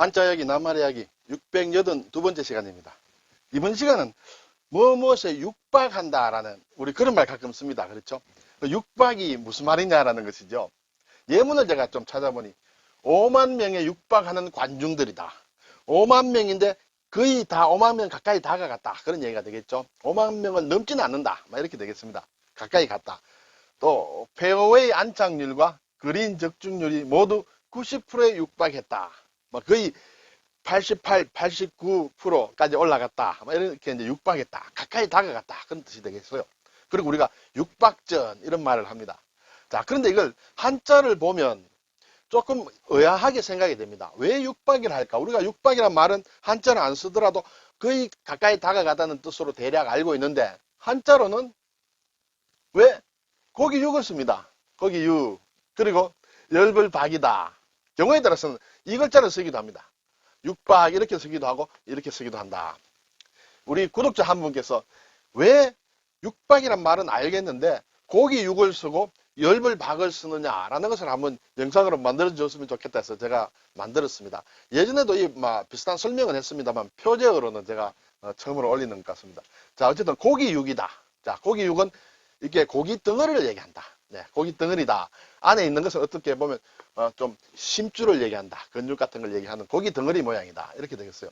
한자 이야기 낱말이야기 682번째 시간입니다. 이번 시간은 뭐 무엇에 육박한다라는 우리 그런 말 가끔 씁니다. 그렇죠? 그 육박이 무슨 말이냐라는 것이죠. 예문을 제가 좀 찾아보니 5만 명에 육박하는 관중들이다. 5만 명인데 거의 다 5만 명 가까이 다가갔다. 그런 얘기가 되겠죠. 5만 명을 넘지는 않는다. 막 이렇게 되겠습니다. 가까이 갔다. 또 페어웨이 안착률과 그린 적중률이 모두 90%에 육박했다. 뭐 거의 88, 89%까지 올라갔다. 뭐 이렇게 이제 육박했다. 가까이 다가갔다. 그런 뜻이 되겠어요. 그리고 우리가 육박전 이런 말을 합니다. 자, 그런데 이걸 한자를 보면 조금 의아하게 생각이 됩니다. 왜 육박이라 할까? 우리가 육박이란 말은 한자를 안 쓰더라도 거의 가까이 다가가다는 뜻으로 대략 알고 있는데 한자로는 왜 고기 육을 씁니다. 고기 육. 그리고 열불박이다. 경우에 따라서는 이 글자를 쓰기도 합니다. 육박 이렇게 쓰기도 하고 이렇게 쓰기도 한다. 우리 구독자 한 분께서 왜 육박이란 말은 알겠는데 고기 육을 쓰고 열불 박을 쓰느냐라는 것을 한번 영상으로 만들어 줬으면 좋겠다 해서 제가 만들었습니다. 예전에도 이막 비슷한 설명을 했습니다만 표제어로는 제가 어, 처음으로 올리는 것 같습니다. 자 어쨌든 고기 육이다. 자 고기 육은 이게 고기 덩어리를 얘기한다. 네, 고기 덩어리다. 안에 있는 것은 어떻게 보면 어, 좀 심줄을 얘기한다. 근육 같은 걸 얘기하는 고기 덩어리 모양이다. 이렇게 되겠어요.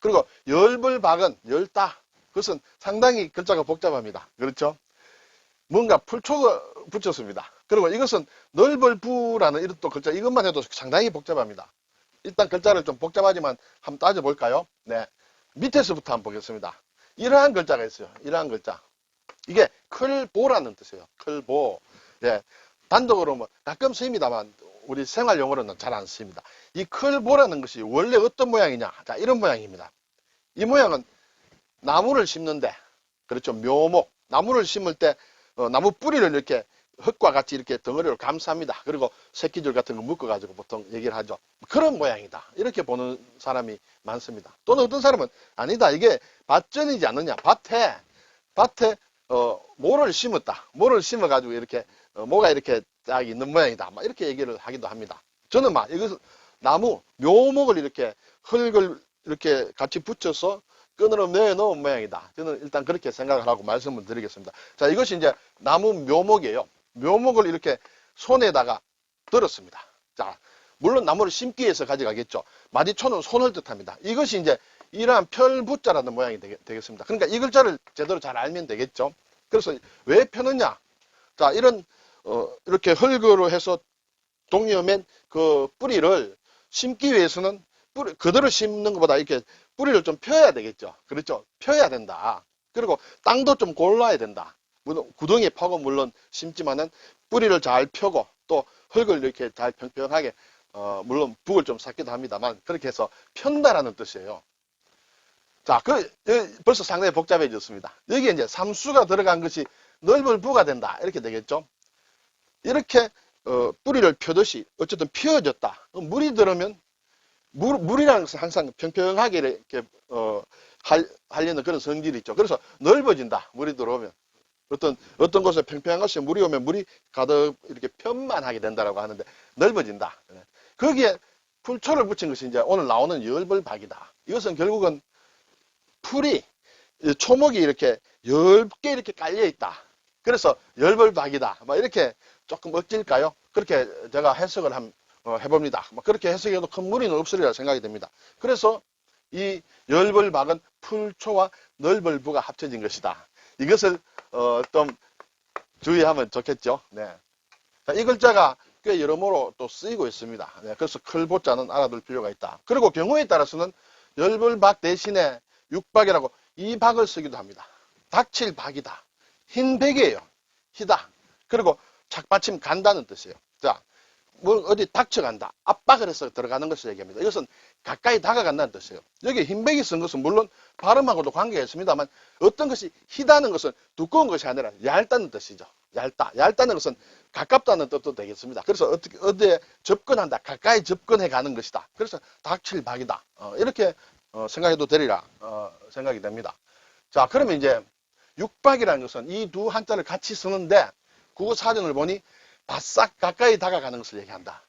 그리고 열불 박은 열다. 그것은 상당히 글자가 복잡합니다. 그렇죠? 뭔가 풀초가 붙였습니다. 그리고 이것은 넓을부라는 이런 또 글자 이것만 해도 상당히 복잡합니다. 일단 글자를 좀 복잡하지만 한번 따져볼까요? 네. 밑에서부터 한번 보겠습니다. 이러한 글자가 있어요. 이러한 글자. 이게 클보라는 뜻이에요. 클보. 네. 단독으로 뭐 가끔 쓰입니다만 우리 생활 용어로는 잘 안 쓰입니다. 이 클보라는 것이 원래 어떤 모양이냐? 자, 이런 모양입니다. 이 모양은 나무를 심는데 그렇죠. 묘목. 나무를 심을 때 어, 나무 뿌리를 이렇게 흙과 같이 이렇게 덩어리로 감쌉니다. 그리고 새끼줄 같은 거 묶어가지고 보통 얘기를 하죠. 그런 모양이다. 이렇게 보는 사람이 많습니다. 또는 어떤 사람은 아니다. 이게 밭전이지 않느냐. 밭에, 밭에, 어, 모를 심었다. 모를 심어가지고 이렇게, 어, 모가 이렇게 딱 있는 모양이다. 막 이렇게 얘기를 하기도 합니다. 저는 막 이것을 나무, 묘목을 이렇게 흙을 이렇게 같이 붙여서 끈으로 내놓은 모양이다. 저는 일단 그렇게 생각을 하고 말씀을 드리겠습니다. 자, 이것이 이제 나무 묘목이에요. 묘목을 이렇게 손에다가 들었습니다. 자, 물론 나무를 심기 위해서 가져가겠죠. 마디초는 손을 뜻합니다. 이것이 이제 이러한 펼부자라는 모양이 되겠, 습니다 그러니까 이 글자를 제대로 잘 알면 되겠죠. 그래서 왜 펴느냐? 자, 이런 어, 이렇게 흙으로 해서 동여맨 그 뿌리를 심기 위해서는 뿌리, 그대로 심는 것보다 이렇게 뿌리를 좀 펴야 되겠죠. 그렇죠. 펴야 된다. 그리고 땅도 좀 골라야 된다. 물론 구덩이에 파고 물론 심지만은 뿌리를 잘 펴고 또 흙을 이렇게 잘 평평하게 어, 물론 북을 좀 쌓기도 합니다만 그렇게 해서 편다라는 뜻이에요. 자, 그 예, 벌써 상당히 복잡해졌습니다. 여기에 이제 삼수가 들어간 것이 넓을 부가 된다 이렇게 되겠죠. 이렇게 어, 뿌리를 펴듯이 어쨌든 피어졌다. 물이 들으면 물, 물이라는 것은 항상 평평하게 이렇게 어, 할, 하려는 그런 성질이 있죠. 그래서 넓어진다. 물이 들어오면. 어떤 어떤 곳에 평평한 곳에 물이 오면 물이 가득 이렇게 편만하게 된다라고 하는데 넓어진다. 거기에 풀초를 붙인 것이 이제 오늘 나오는 열벌박이다. 이것은 결국은 풀이 초목이 이렇게 넓게 이렇게 깔려 있다. 그래서 열벌박이다. 뭐 이렇게 조금 억질까요? 그렇게 제가 해석을 한, 어, 해봅니다. 뭐 그렇게 해석해도 큰 무리는 없으리라 생각이 됩니다. 그래서 이 열벌박은 풀초와 넓벌부가 합쳐진 것이다. 이것을 어, 좀 주의하면 좋겠죠. 네. 자, 이 글자가 꽤 여러모로 또 쓰이고 있습니다. 네, 그래서 클보자는 알아둘 필요가 있다. 그리고 경우에 따라서는 열벌박 대신에 육박이라고 이 박을 쓰기도 합니다. 닥칠 박이다. 흰 백이에요. 희다. 그리고 착받침 간다는 뜻이에요. 자, 뭐 어디 닥쳐간다. 압박을 해서 들어가는 것을 얘기합니다. 이것은 가까이 다가간다는 뜻이에요. 여기 흰백이 쓴 것은 물론 발음하고도 관계가 있습니다만 어떤 것이 희다는 것은 두꺼운 것이 아니라 얇다는 뜻이죠. 얇다. 얇다는 것은 가깝다는 뜻도 되겠습니다. 그래서 어떻게 어디에 접근한다. 가까이 접근해 가는 것이다. 그래서 닥칠 박이다. 어, 이렇게 어, 생각해도 되리라 어, 생각이 됩니다. 자, 그러면 이제 육박이라는 것은 이 두 한자를 같이 쓰는데 국어 사전을 보니 바싹 가까이 다가가는 것을 얘기한다.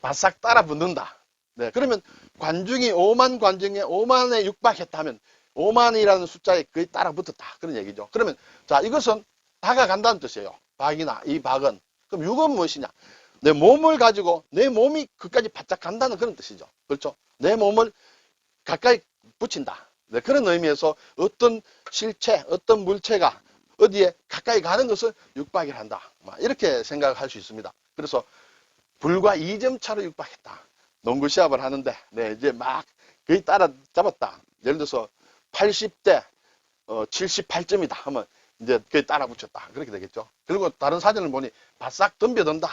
바싹 따라 붙는다. 네, 그러면 관중이 5만 관중에 5만에 육박했다 하면 5만이라는 숫자에 거의 따라 붙었다. 그런 얘기죠. 그러면 자, 이것은 다가간다는 뜻이에요. 박이나 이 박은. 그럼 육은 무엇이냐? 내 몸을 가지고 내 몸이 그까지 바짝 간다는 그런 뜻이죠. 그렇죠? 내 몸을 가까이 붙인다. 네, 그런 의미에서 어떤 실체, 어떤 물체가 어디에 가까이 가는 것을 육박이라 한다. 막 이렇게 생각할 수 있습니다. 그래서 불과 2점 차로 육박했다. 농구 시합을 하는데, 네, 이제 막 거의 따라잡았다. 예를 들어서 80대 어, 78점이다 하면 이제 거의 따라 붙였다. 그렇게 되겠죠. 그리고 다른 사진을 보니 바싹 덤벼든다.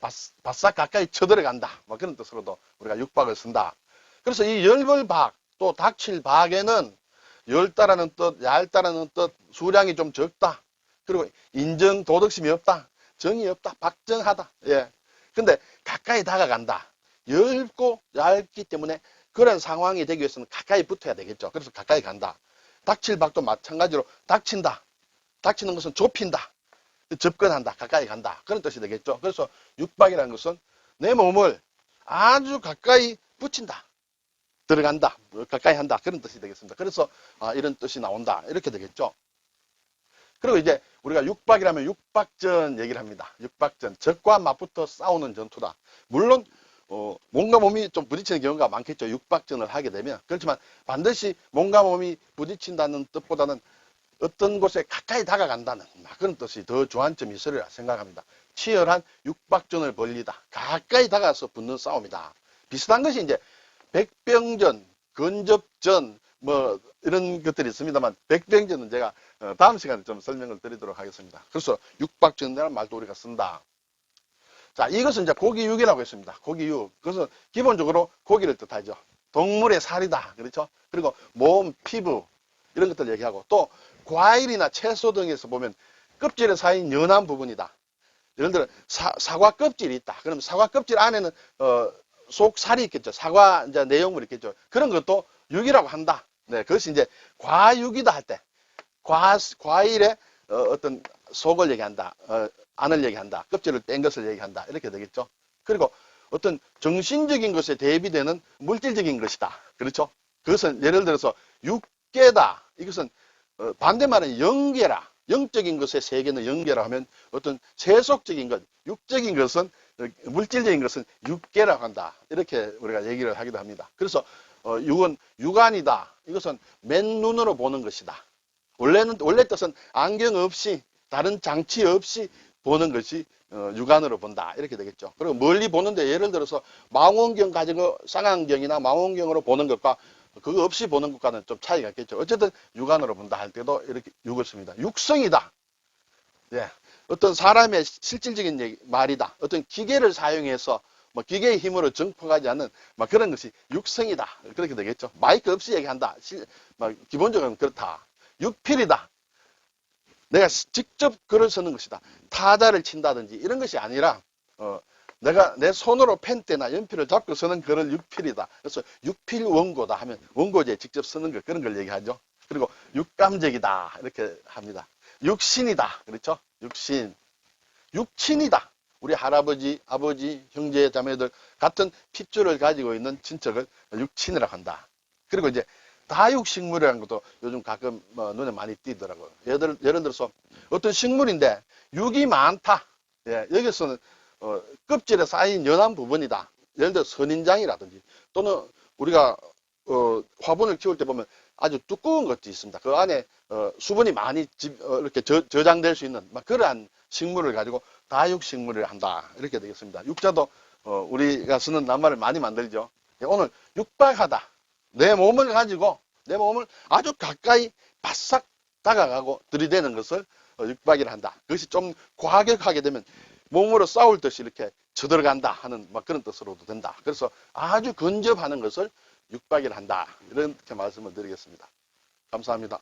바싹, 바싹 가까이 쳐들어간다. 뭐 그런 뜻으로도 우리가 육박을 쓴다. 그래서 이 열벌박, 또 닥칠 박에는 열다라는 뜻, 얇다라는 뜻, 수량이 좀 적다. 그리고 인정, 도덕심이 없다. 정이 없다. 박정하다. 예. 근데 가까이 다가간다. 얇고 얇기 때문에 그런 상황이 되기 위해서는 가까이 붙어야 되겠죠. 그래서 가까이 간다. 닥칠 박도 마찬가지로 닥친다. 닥치는 것은 좁힌다. 접근한다. 가까이 간다. 그런 뜻이 되겠죠. 그래서 육박이라는 것은 내 몸을 아주 가까이 붙인다. 들어간다. 가까이 한다. 그런 뜻이 되겠습니다. 그래서 아, 이런 뜻이 나온다. 이렇게 되겠죠. 그리고 이제 우리가 육박이라면 육박전 얘기를 합니다. 육박전. 적과 맞붙어 싸우는 전투다. 물론 어, 몸과 몸이 좀 부딪히는 경우가 많겠죠. 육박전을 하게 되면. 그렇지만 반드시 몸과 몸이 부딪힌다는 뜻보다는 어떤 곳에 가까이 다가간다는 그런 뜻이 더 주안점이 있으리라 생각합니다. 치열한 육박전을 벌리다. 가까이 다가서 붙는 싸움이다. 비슷한 것이 이제 백병전, 근접전, 뭐 이런 것들이 있습니다만 백병전은 제가 어, 다음 시간에 좀 설명을 드리도록 하겠습니다. 그래서 육박전이라는 말도 우리가 쓴다. 자, 이것은 이제 고기육이라고 했습니다. 고기육. 그것은 기본적으로 고기를 뜻하죠. 동물의 살이다. 그렇죠? 그리고 몸, 피부 이런 것들 얘기하고 또 과일이나 채소 등에서 보면 껍질에 쌓인 연한 부분이다. 예를 들어 사, 사과 껍질이 있다. 그럼 사과 껍질 안에는 어, 속 살이 있겠죠. 사과 이제 내용물이 있겠죠. 그런 것도 육이라고 한다. 네, 그것이 이제 과육이다 할 때, 과 과일의 어, 떤 속을 얘기한다. 어, 안을 얘기한다. 껍질을 뺀 것을 얘기한다. 이렇게 되겠죠. 그리고 어떤 정신적인 것에 대비되는 물질적인 것이다. 그렇죠? 그것은 예를 들어서 육계다. 이것은 어, 반대말은 영계라. 영적인 것의 세계는 영계라 하면 어떤 세속적인 것, 육적인 것은 어, 물질적인 것은 육계라고 한다. 이렇게 우리가 얘기를 하기도 합니다. 그래서 어, 육은 육안이다. 이것은 맨눈으로 보는 것이다. 원래는 원래 뜻은 안경 없이 다른 장치 없이 보는 것이 어, 육안으로 본다 이렇게 되겠죠. 그리고 멀리 보는데 예를 들어서 망원경 가지고 쌍안경이나 망원경으로 보는 것과 그거 없이 보는 것과는 좀 차이가 있겠죠. 어쨌든 육안으로 본다 할 때도 이렇게 육을 씁니다. 육성이다. 예. 어떤 사람의 실질적인 얘기, 말이다. 어떤 기계를 사용해서 뭐 기계의 힘으로 정폭하지 않는 막 그런 것이 육성이다. 그렇게 되겠죠. 마이크 없이 얘기한다. 실, 막 기본적으로는 그렇다. 육필이다. 내가 직접 글을 쓰는 것이다. 타자를 친다든지 이런 것이 아니라 어, 내가 내 손으로 펜대나 연필을 잡고 쓰는 글을 육필이다. 그래서 육필 원고다 하면 원고지에 직접 쓰는 것 그런 걸 얘기하죠. 그리고 육감적이다 이렇게 합니다. 육신이다. 그렇죠? 육신. 육친이다. 우리 할아버지, 아버지, 형제, 자매들 같은 핏줄을 가지고 있는 친척을 육친이라고 한다. 그리고 이제 다육식물이라는 것도 요즘 가끔 뭐 눈에 많이 띄더라고요. 예를, 예를 들어서 어떤 식물인데 육이 많다. 예, 여기서는 어, 껍질에 쌓인 연한 부분이다. 예를 들어 선인장이라든지 또는 우리가 어, 화분을 키울 때 보면 아주 두꺼운 것도 있습니다. 그 안에 어, 수분이 많이 집, 어, 이렇게 저, 저장될 수 있는 막 그러한 식물을 가지고 다육식물을 한다. 이렇게 되겠습니다. 육자도 어, 우리가 쓰는 낱말을 많이 만들죠. 예, 오늘 육박하다. 내 몸을 가지고 내 몸을 아주 가까이 바싹 다가가고 들이대는 것을 어, 육박이라 한다. 그것이 좀 과격하게 되면 몸으로 싸울 듯이 이렇게 쳐들어간다 하는 막 그런 뜻으로도 된다. 그래서 아주 근접하는 것을 육박이라 한다. 이렇게 말씀을 드리겠습니다. 감사합니다.